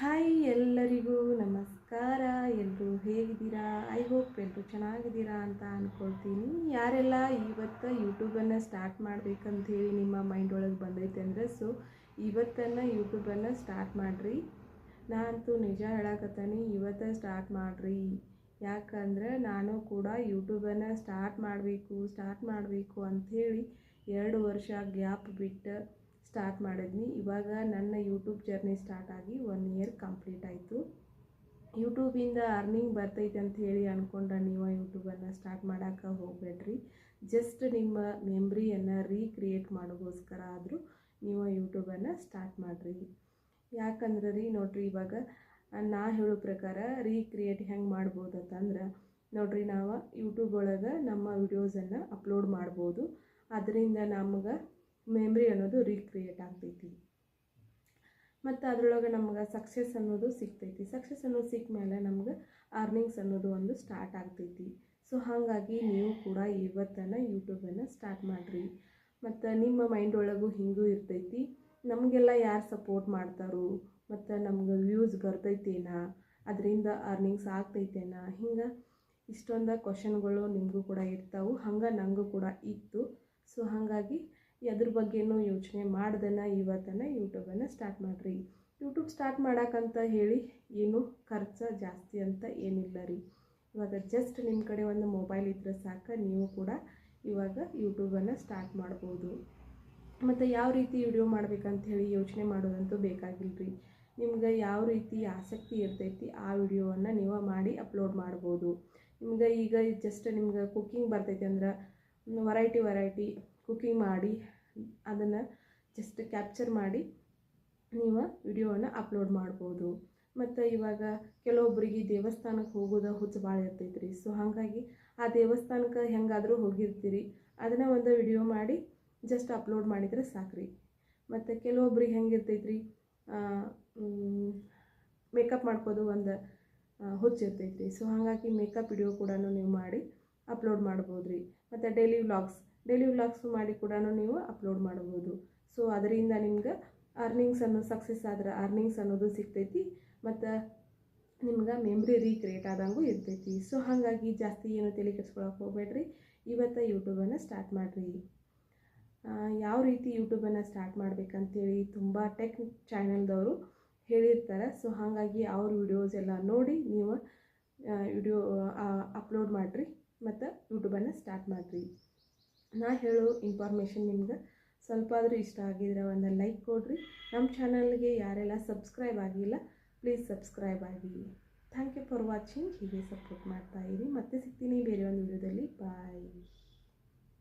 Hi ಎಲ್ಲರಿಗೂ ನಮಸ್ಕಾರ. ಎಲ್ಲರೂ ಹೇಗಿದ್ದೀರಾ? ಐ ಹೋಪ್ ಎಲ್ಲರೂ ಚೆನ್ನಾಗಿದ್ದೀರಾ ಅಂತ ಅಂದ್ಕೊಳ್ತೀನಿ ಯಾರೆಲ್ಲ ಇವತ್ತು ಯೂಟ್ಯೂಬನ್ನು ಸ್ಟಾರ್ಟ್ ಮಾಡ್ಬೇಕಂತ ಹೇಳಿ ನಿಮ್ಮ ಮೈಂಡ್ ಒಳಗೆ ಬಂದೈತೆ ಅಂದರೆ ಸೊ ಇವತ್ತನ್ನು ಯೂಟ್ಯೂಬನ್ನು ಸ್ಟಾರ್ಟ್ ಮಾಡಿರಿ. ನಾನಂತೂ ನಿಜ ಹೇಳಕತ್ತೀನಿ, ಇವತ್ತು ಸ್ಟಾರ್ಟ್ ಮಾಡಿರಿ. ಯಾಕಂದ್ರೆ ನಾನು ಕೂಡ ಯೂಟ್ಯೂಬನ್ನು ಸ್ಟಾರ್ಟ್ ಮಾಡಬೇಕು ಸ್ಟಾರ್ಟ್ ಮಾಡಬೇಕು ಅಂಥೇಳಿ ಎರಡು ವರ್ಷ ಗ್ಯಾಪ್ ಬಿಟ್ಟು ಸ್ಟಾರ್ಟ್ ಮಾಡಿದ್ನಿ. ಇವಾಗ ನನ್ನ ಯೂಟ್ಯೂಬ್ ಜರ್ನಿ ಸ್ಟಾರ್ಟ್ ಆಗಿ ಒನ್ ಇಯರ್ ಕಂಪ್ಲೀಟ್ ಆಯಿತು. ಯೂಟ್ಯೂಬಿಂದ ಅರ್ನಿಂಗ್ ಬರ್ತೈತೆ ಅಂತ ಹೇಳಿ ಅಂದ್ಕೊಂಡ್ರೆ ನೀವು ಯೂಟ್ಯೂಬನ್ನು ಸ್ಟಾರ್ಟ್ ಮಾಡೋಕ್ಕೆ ಹೋಗಬೇಡ್ರಿ. ಜಸ್ಟ್ ನಿಮ್ಮ ಮೆಮ್ರಿಯನ್ನು ರೀಕ್ರಿಯೇಟ್ ಮಾಡೋಗೋಸ್ಕರ ಆದರೂ ನೀವು ಯೂಟ್ಯೂಬನ್ನು ಸ್ಟಾರ್ಟ್ ಮಾಡಿರಿ. ಯಾಕಂದ್ರೆ ರೀ ನೋಡ್ರಿ ಇವಾಗ ನಾ ಹೇಳೋ ಪ್ರಕಾರ ರೀಕ್ರಿಯೇಟ್ ಹೆಂಗೆ ಮಾಡ್ಬೋದು ಅಂತಂದ್ರೆ ನೋಡ್ರಿ ನಾವು ಯೂಟ್ಯೂಬ್ ಒಳಗೆ ನಮ್ಮ ವಿಡಿಯೋಸನ್ನು ಅಪ್ಲೋಡ್ ಮಾಡ್ಬೋದು. ಅದರಿಂದ ನಮ್ಗೆ ಮೆಮ್ರಿ ಅನ್ನೋದು ರೀಕ್ರಿಯೇಟ್ ಆಗ್ತೈತಿ. ಮತ್ತು ಅದರೊಳಗೆ ನಮ್ಗೆ ಸಕ್ಸಸ್ ಅನ್ನೋದು ಸಿಗ್ತೈತಿ. ಸಕ್ಸಸ್ ಅನ್ನೋದು ಸಿಕ್ಕ ಮೇಲೆ ನಮ್ಗೆ ಅರ್ನಿಂಗ್ಸ್ ಅನ್ನೋದು ಒಂದು ಸ್ಟಾರ್ಟ್ ಆಗ್ತೈತಿ. ಸೊ ಹಾಗಾಗಿ ನೀವು ಕೂಡ ಇವತ್ತನ್ನು ಯೂಟ್ಯೂಬನ್ನು ಸ್ಟಾರ್ಟ್ ಮಾಡಿರಿ. ಮತ್ತು ನಿಮ್ಮ ಮೈಂಡ್ ಒಳಗೂ ಹಿಂಗೂ ಇರ್ತೈತಿ. ನಮಗೆಲ್ಲ ಯಾರು ಸಪೋರ್ಟ್ ಮಾಡ್ತಾರೋ, ಮತ್ತು ನಮ್ಗೆ ವ್ಯೂಸ್ ಬರ್ತೈತೇನಾ, ಅದರಿಂದ ಅರ್ನಿಂಗ್ಸ್ ಆಗ್ತೈತೇನಾ, ಹಿಂಗೆ ಇಷ್ಟೊಂದು ಕ್ವಶನ್ಗಳು ನಿಮಗೂ ಕೂಡ ಇರ್ತಾವೆ. ಹಂಗೆ ನನಗೂ ಕೂಡ ಇತ್ತು. ಸೊ ಹಾಗಾಗಿ ಅದ್ರ ಬಗ್ಗೆನೂ ಯೋಚನೆ ಮಾಡ್ದನ ಇವತ್ತನ್ನು ಯೂಟ್ಯೂಬನ್ನು ಸ್ಟಾರ್ಟ್ ಮಾಡಿರಿ. ಯೂಟ್ಯೂಬ್ ಸ್ಟಾರ್ಟ್ ಮಾಡೋಕ್ಕಂತ ಹೇಳಿ ಏನು ಖರ್ಚು ಜಾಸ್ತಿ ಅಂತ ಏನಿಲ್ಲ ರೀ. ಇವಾಗ ಜಸ್ಟ್ ನಿಮ್ಮ ಕಡೆ ಒಂದು ಮೊಬೈಲ್ ಇದ್ದರೆ ಸಾಕು, ನೀವು ಕೂಡ ಇವಾಗ ಯೂಟ್ಯೂಬನ್ನು ಸ್ಟಾರ್ಟ್ ಮಾಡ್ಬೋದು. ಮತ್ತು ಯಾವ ರೀತಿ ವಿಡಿಯೋ ಮಾಡ್ಬೇಕಂತ ಹೇಳಿ ಯೋಚನೆ ಮಾಡೋದಂತೂ ಬೇಕಾಗಿಲ್ಲ ರೀ. ನಿಮ್ಗೆ ಯಾವ ರೀತಿ ಆಸಕ್ತಿ ಇರ್ತೈತಿ ಆ ವಿಡಿಯೋವನ್ನು ನೀವು ಮಾಡಿ ಅಪ್ಲೋಡ್ ಮಾಡ್ಬೋದು. ನಿಮ್ಗೆ ಈಗ ಜಸ್ಟ್ ನಿಮ್ಗೆ ಕುಕ್ಕಿಂಗ್ ಬರ್ತೈತಿ ಅಂದ್ರೆ ವೆರೈಟಿ ವೆರೈಟಿ ಕುಕ್ಕಿಂಗ್ ಮಾಡಿ, ಅದನ್ನು ಜಸ್ಟ್ ಕ್ಯಾಪ್ಚರ್ ಮಾಡಿ ನೀವು ವಿಡಿಯೋವನ್ನು ಅಪ್ಲೋಡ್ ಮಾಡ್ಬೋದು. ಮತ್ತು ಇವಾಗ ಕೆಲವೊಬ್ಬರಿಗೆ ದೇವಸ್ಥಾನಕ್ಕೆ ಹೋಗೋದು ಹುಚ್ಚು ಭಾಳ ಇರ್ತೈತೆ ರೀ ಸೊ ಹಾಗಾಗಿ ಆ ದೇವಸ್ಥಾನಕ್ಕೆ ಹೆಂಗಾದರೂ ಹೋಗಿರ್ತೀರಿ. ಅದನ್ನು ಒಂದು ವಿಡಿಯೋ ಮಾಡಿ ಜಸ್ಟ್ ಅಪ್ಲೋಡ್ ಮಾಡಿದರೆ ಸಾಕ್ರಿ. ಮತ್ತು ಕೆಲವೊಬ್ರಿಗೆ ಹೆಂಗಿರ್ತೈತೆ ರೀ ಮೇಕಪ್ ಮಾಡ್ಕೋದು ಒಂದು ಹುಚ್ಚು ಇರ್ತೈತೆ ರೀ ಸೊ ಹಾಗಾಗಿ ಮೇಕಪ್ ವಿಡಿಯೋ ಕೂಡ ನೀವು ಮಾಡಿ ಅಪ್ಲೋಡ್ ಮಾಡ್ಬೋದು ರೀ ಮತ್ತು ಡೈಲಿ ವ್ಲಾಗ್ಸ್ ಡೈಲಿ ವ್ಲಾಗ್ಸ್ ಮಾಡಿ ಕೂಡ ನೀವು ಅಪ್ಲೋಡ್ ಮಾಡ್ಬೋದು ಸೊ ಅದರಿಂದ ನಿಮ್ಗೆ ಅರ್ನಿಂಗ್ಸ್ ಅನ್ನೋ ಸಕ್ಸಸ್ ಆದ್ರೆ ಅರ್ನಿಂಗ್ಸ್ ಅನ್ನೋದು ಸಿಗ್ತೈತಿ ಮತ್ತು ನಿಮ್ಗೆ ಮೆಮ್ರಿ ರೀಕ್ರಿಯೇಟ್ ಆದಂಗೂ ಇರ್ತೈತಿ. ಸೊ ಹಾಗಾಗಿ ಜಾಸ್ತಿ ಏನು ತಲೆ ಕೆಡ್ಸ್ಕೊಳಕ್ಕೆ ಹೋಗ್ಬೇಡ್ರಿ. ಇವತ್ತು ಯೂಟ್ಯೂಬನ್ನು ಸ್ಟಾರ್ಟ್ ಮಾಡಿರಿ. ಯಾವ ರೀತಿ ಯೂಟ್ಯೂಬನ್ನು ಸ್ಟಾರ್ಟ್ ಮಾಡ್ಬೇಕಂತೇಳಿ ತುಂಬ ಟೆಕ್ ಚಾನಲ್ದವರು ಹೇಳಿರ್ತಾರೆ. ಸೊ ಹಾಗಾಗಿ ಅವ್ರ ವಿಡಿಯೋಸ್ ಎಲ್ಲ ನೋಡಿ ನೀವು ವಿಡಿಯೋ ಅಪ್ಲೋಡ್ ಮಾಡಿರಿ ಮತ್ತು ಯೂಟ್ಯೂಬನ್ನು ಸ್ಟಾರ್ಟ್ ಮಾಡಿರಿ. ನಾ ಹೇಳೋ ಇನ್ಫಾರ್ಮೇಷನ್ ನಿಮ್ಗೆ ಸ್ವಲ್ಪ ಆದರೂ ಇಷ್ಟ ಆಗಿದ್ರೆ ಒಂದು ಲೈಕ್ ಕೊಡಿರಿ. ನಮ್ಮ ಚಾನಲ್ಗೆ ಯಾರೆಲ್ಲ ಸಬ್ಸ್ಕ್ರೈಬ್ ಆಗಿಲ್ಲ ಪ್ಲೀಸ್ ಸಬ್ಸ್ಕ್ರೈಬ್ ಆಗಿ. ಥ್ಯಾಂಕ್ ಯು ಫಾರ್ ವಾಚಿಂಗ್ ಹೀಗೆ ಸಪೋರ್ಟ್ ಮಾಡ್ತಾ ಇರಿ. ಮತ್ತೆ ಸಿಗ್ತೀನಿ ಬೇರೆ ಒಂದು ವಿಡಿಯೋದಲ್ಲಿ ಬಾಯ್